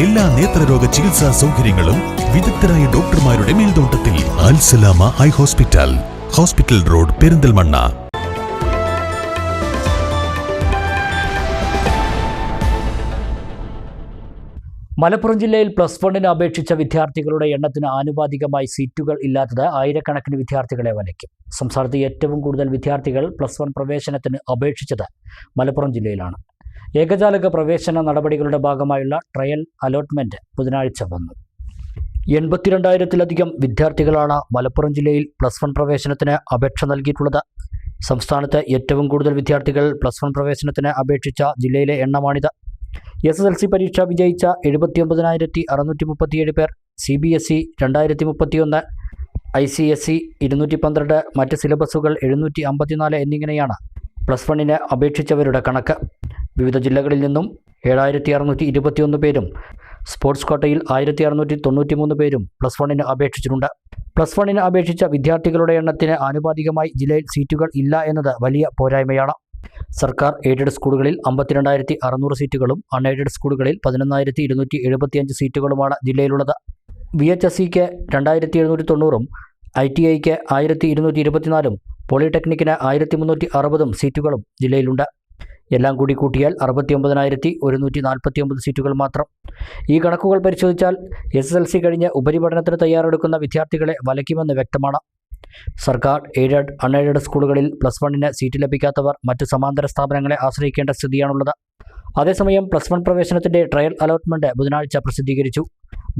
എല്ലാ നേത്രരോഗ ചികിത്സാ സൗകര്യങ്ങളും വിദഗ്ധരായ ഡോക്ടർമാരുടെ മേൽനോട്ടത്തിൽ. Alsalama high hospital hospital road Perinthalmanna. Malappuram ജില്ലയിൽ പ്ലസ് വണ്ണിന് അപേക്ഷിച്ച വിദ്യാർത്ഥികളുടെ എണ്ണത്തിന് ആനുപാതികമായി സീറ്റുകൾ ഇല്ലാത്തത് ആയിരക്കണക്കിന് വിദ്യാർത്ഥികളെ വലയ്ക്കും. സംസ്ഥാനത്ത് ഏറ്റവും കൂടുതൽ വിദ്യാർത്ഥികൾ പ്ലസ് വൺ പ്രവേശനത്തിന് അപേക്ഷിച്ചത് മലപ്പുറം ജില്ലയിലാണ്. ഏകജാലക പ്രവേശന നടപടികളുടെ ഭാഗമായുള്ള ട്രയൽ അലോട്ട്മെന്റ് ബുധനാഴ്ച വന്നു. എൺപത്തിരണ്ടായിരത്തിലധികം വിദ്യാർത്ഥികളാണ് മലപ്പുറം ജില്ലയിൽ പ്ലസ് വൺ പ്രവേശനത്തിന് അപേക്ഷ നൽകിയിട്ടുള്ളത്. സംസ്ഥാനത്ത് ഏറ്റവും കൂടുതൽ വിദ്യാർത്ഥികൾ പ്ലസ് വൺ പ്രവേശനത്തിന് അപേക്ഷിച്ച ജില്ലയിലെ എണ്ണമാണിത്. എസ് എസ് എൽ സി പരീക്ഷ വിജയിച്ച എഴുപത്തി ഒമ്പതിനായിരത്തി അറുന്നൂറ്റി മുപ്പത്തിയേഴ് പേർ സി ബി എസ് ഇ രണ്ടായിരത്തി മുപ്പത്തിയൊന്ന് ഐ സി എസ് ഇ ഇരുന്നൂറ്റി പന്ത്രണ്ട് മറ്റ് സിലബസുകൾ എഴുന്നൂറ്റി അമ്പത്തിനാല് എന്നിങ്ങനെയാണ് പ്ലസ് വണ്ണിന് അപേക്ഷിച്ചവരുടെ കണക്ക്. വിവിധ ജില്ലകളിൽ നിന്നും ഏഴായിരത്തി അറുന്നൂറ്റി ഇരുപത്തിയൊന്ന് പേരും സ്പോർട്സ് കോട്ടയിൽ ആയിരത്തി അറുന്നൂറ്റി തൊണ്ണൂറ്റി മൂന്ന് പേരും പ്ലസ് വണ്ണിന് അപേക്ഷിച്ചിട്ടുണ്ട്. പ്ലസ് വണ്ണിന് അപേക്ഷിച്ച വിദ്യാർത്ഥികളുടെ എണ്ണത്തിന് ആനുപാതികമായി ജില്ലയിൽ സീറ്റുകൾ ഇല്ല എന്നത് വലിയ പോരായ്മയാണ്. സർക്കാർ എയ്ഡഡ് സ്കൂളുകളിൽ അമ്പത്തിരണ്ടായിരത്തി അറുന്നൂറ് സീറ്റുകളും അൺഎയ്ഡഡ് സ്കൂളുകളിൽ പതിനൊന്നായിരത്തി ഇരുന്നൂറ്റി എഴുപത്തിയഞ്ച് സീറ്റുകളുമാണ് ജില്ലയിലുള്ളത്. വി എച്ച് എസ് സിക്ക് രണ്ടായിരത്തി എഴുന്നൂറ്റി തൊണ്ണൂറും ഐ ടി ഐക്ക് ആയിരത്തി ഇരുന്നൂറ്റി ഇരുപത്തിനാലും പോളിടെക്നിക്കിന് ആയിരത്തി മുന്നൂറ്റി അറുപതും സീറ്റുകളും ജില്ലയിലുണ്ട്. എല്ലാം കൂടി കൂട്ടിയാൽ അറുപത്തി ഒമ്പതിനായിരത്തി ഒരുന്നൂറ്റി നാൽപ്പത്തി ഒമ്പത് സീറ്റുകൾ മാത്രം. ഈ കണക്കുകൾ പരിശോധിച്ചാൽ എസ് എസ് എൽ സി കഴിഞ്ഞ് ഉപരിപഠനത്തിന് തയ്യാറെടുക്കുന്ന വിദ്യാർത്ഥികളെ വലയ്ക്കുമെന്ന് വ്യക്തമാണ്. സർക്കാർ എയ്ഡഡ് അൺഎയ്ഡഡ് സ്കൂളുകളിൽ പ്ലസ് വണ്ണിന് സീറ്റ് ലഭിക്കാത്തവർ മറ്റ് സമാന്തര സ്ഥാപനങ്ങളെ ആശ്രയിക്കേണ്ട സ്ഥിതിയാണുള്ളത്. അതേസമയം പ്ലസ് വൺ പ്രവേശനത്തിന്റെ ട്രയൽ അലോട്ട്മെന്റ് ബുധനാഴ്ച പ്രസിദ്ധീകരിച്ചു.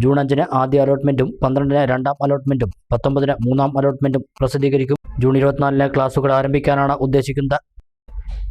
ജൂൺ അഞ്ചിന് ആദ്യ അലോട്ട്മെന്റും പന്ത്രണ്ടിന് രണ്ടാം അലോട്ട്മെന്റും പത്തൊമ്പതിന് മൂന്നാം അലോട്ട്മെന്റും പ്രസിദ്ധീകരിക്കും. ജൂൺ ഇരുപത്തിനാലിന് ക്ലാസുകൾ ആരംഭിക്കാനാണ് ഉദ്ദേശിക്കുന്നത്.